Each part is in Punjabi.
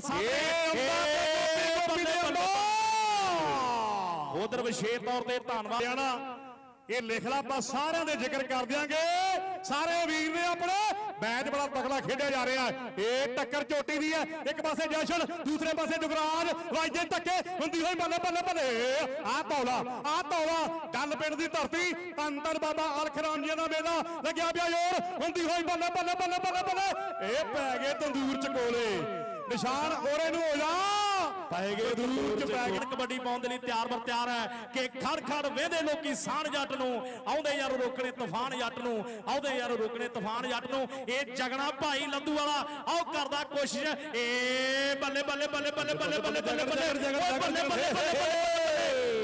ਸਾਹਮਣੇ ਗੋਪੀ ਦੇ ਅੰਦਰ ਉਧਰ ਵਿਸ਼ੇਸ਼ ਤੌਰ ਤੇ ਧੰਨਵਾਦ। ਹਰਿਆਣਾ ਇਹ ਲਿਖ ਲਾ ਆਪਾਂ ਸਾਰਿਆਂ ਦੇ ਜ਼ਿਕਰ ਕਰ ਦਿਆਂਗੇ। ਸਾਰੇ ਵੀਰ ਨੇ ਆਪਣੇ ਮੈਚ ਬੜਾ ਤਕੜਾ ਖੇਡਿਆ ਜਾ ਰਿਹਾ ਇਹ ਟੱਕਰ ਚੋਟੀ ਦੀ ਹੈ। ਇੱਕ ਪਾਸੇ ਜਸ਼ਨ ਦੂਸਰੇ ਪਾਸੇ ਜੁਗਰਾਜ। ਵਾਜਦੇ ਧੱਕੇ ਹੁੰਦੀ ਹੋਈ ਬੱਲੇ ਬੱਲੇ ਬੱਲੇ। ਆ ਤੌਲਾ ਆ ਤੌਲਾ ਗੱਲ ਪਿੰਡ ਦੀ ਧਰਤੀ। ਧੰਨ ਬਾਬਾ ਅਲਖ ਰਾਮ ਜੀ ਦਾ ਮੇਲਾ। ਲੱਗਿਆ ਪਿਆ ਜ਼ੋਰ। ਹੁੰਦੀ ਹੋਈ ਬੱਲੇ ਬੱਲੇ ਬੱਲੇ ਬੱਲੇ ਬੱਲੇ। ਇਹ ਪੈ ਗਏ ਤੰਦੂਰ ਚ ਕੋਲੇ ਨਿਸ਼ਾਨ ਔਰੇ ਨੂੰ ਹੋ ਜਾ ਪੈ ਗਏ ਤੰਦੂਰ ਚ ਪੈ ਗਏ ਕਬੱਡੀ ਪਾਉਣ ਦੇ ਲਈ ਤਿਆਰ ਬਰ ਤਿਆਰ ਹੈ ਕਿ ਖੜ ਖੜ ਵੇਦੇ ਲੋਕੀ ਸਾਣ ਜੱਟ ਨੂੰ ਆਉਂਦੇ ਯਾਰ ਰੋਕਣੇ ਤੂਫਾਨ ਜੱਟ ਨੂੰ ਆਉਂਦੇ ਯਾਰ ਰੋਕਣੇ ਤੂਫਾਨ ਜੱਟ ਨੂੰ ਇਹ ਜਗਣਾ ਭਾਈ ਲੰਦੂ ਵਾਲਾ ਆਓ ਕਰਦਾ ਕੋਸ਼ਿਸ਼ ਏ ਬੱਲੇ ਬੱਲੇ ਬੱਲੇ ਬੱਲੇ ਬੱਲੇ ਬੱਲੇ ਬੱਲੇ ਬੱਲੇ ਬੱਲੇ ਬੱਲੇ ਬੱਲੇ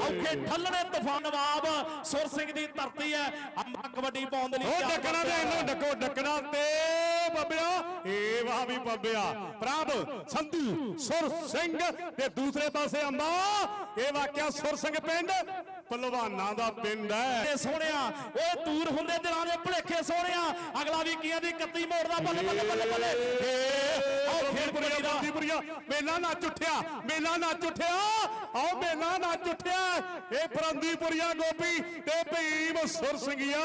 ਔਖੇ ਠੱਲਣੇ ਤੂਫਾਨ ਨਵਾਬ ਸੁਰ ਸਿੰਘ ਦੀ ਧਰਤੀ ਹੈ ਅੰਮਾ ਕਬੱਡੀ ਪਾਉਣ ਦੇ ਲਈ ਉਹ ਡੱਕਣਾ ਤੇ ਇਹਨੂੰ ਡੱਕੋ ਡੱਕਣਾ ਤੇ ਬੱਬਿਆ ਏ ਵਾਹ ਵੀ ਬੱਬਿਆ ਪ੍ਰਭ ਸੰਧੂ ਸੁਰ ਸਿੰਘ ਤੇ ਦੂਸਰੇ ਪਾਸੇ ਅੰਮਾ ਇਹ ਵਾਕਿਆ ਸੁਰ ਸਿੰਘ ਪਿੰਡ ਪਹਿਲਵਾਨਾਂ ਦਾ ਪਿੰਡ ਹੈ। ਤੇ ਸੋਹਣਿਆ ਉਹ ਦੂਰ ਹੁੰਦੇ ਦਿਲਾਂ ਦੇ ਭੁਲੇਖੇ ਸੋਹਣਿਆ। ਅਗਲਾ ਵੀ ਕੀਆਂ ਦੀ 31 ਮੋੜਦਾ ਬੱਲੇ ਬੱਲੇ ਬੱਲੇ ਬੱਲੇ। ਏ ਆਓ ਖੇਡ ਕਬੱਡੀ ਦਾ। ਬੰਦੀਪੁਰੀਆ ਮੇਲਾ ਨੱਚ ਉੱਠਿਆ ਮੇਲਾ ਨੱਚ ਉੱਠਿਆ। ਆਓ ਮੇਲਾ ਨੱਚ ਉੱਠਿਆ। ਇਹ ਫਰੰਦੀਪੁਰੀਆ ਗੋਪੀ ਤੇ ਭੀਮ ਸੁਰ ਸਿੰਘੀਆ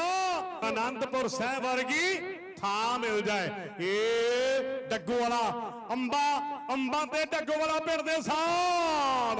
ਆਨੰਦਪੁਰ ਸਾਹਿਬ ਵਰਗੀ ਥਾਂ ਮਿਲ ਜਾਏ। ਇਹ ਡੱਗੋ ਵਾਲਾ ਅੰਬਾ ਅੰਬਾ ਤੇ ਡੱਗੋ ਵਾਲਾ ਪਿੰਡ ਦੇ ਸਾਹ